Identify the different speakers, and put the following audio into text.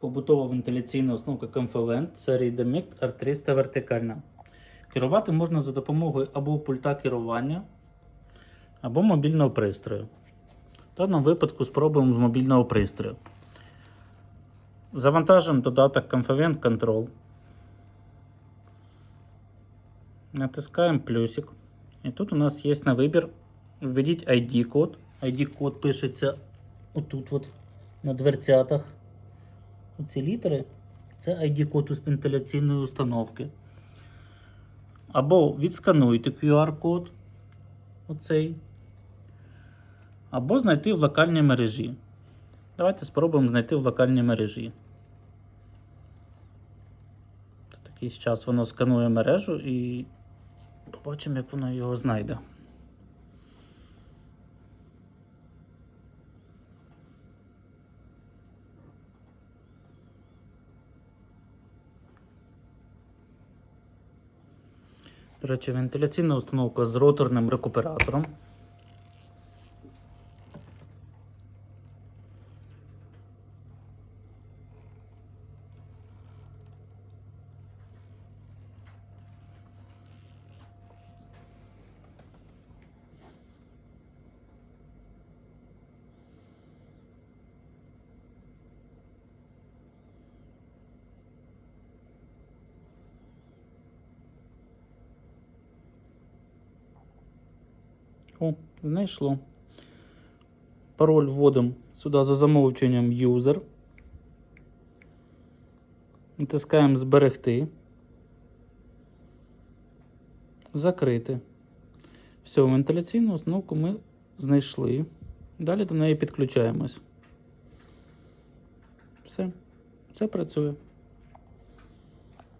Speaker 1: побутова вентиляційна установка Comfavent серії Demict R300 вертикальна. Керувати можна за допомогою або пульта керування, або мобільного пристрою. В даному випадку спробуємо з мобільного пристрою. Завантажимо додаток Comfavent Control. Натискаємо плюсик. І тут у нас є на вибір. Введіть ID-код. ID-код пишеться отут от, на дверцятах. Оці літери це ID-код з вентиляційної установки. Або відскануйте QR-код. Оцей. Або знайти в локальній мережі. Давайте спробуємо знайти в локальній мережі. Якийсь час воно сканує мережу і побачимо, як воно його знайде. До речі, вентиляційна установка з роторним рекуператором. О, знайшло. Пароль вводимо сюди за замовченням user. Натискаємо зберегти. Закрити. Все, вентиляційну установку ми знайшли. Далі до неї підключаємось. Все, це працює.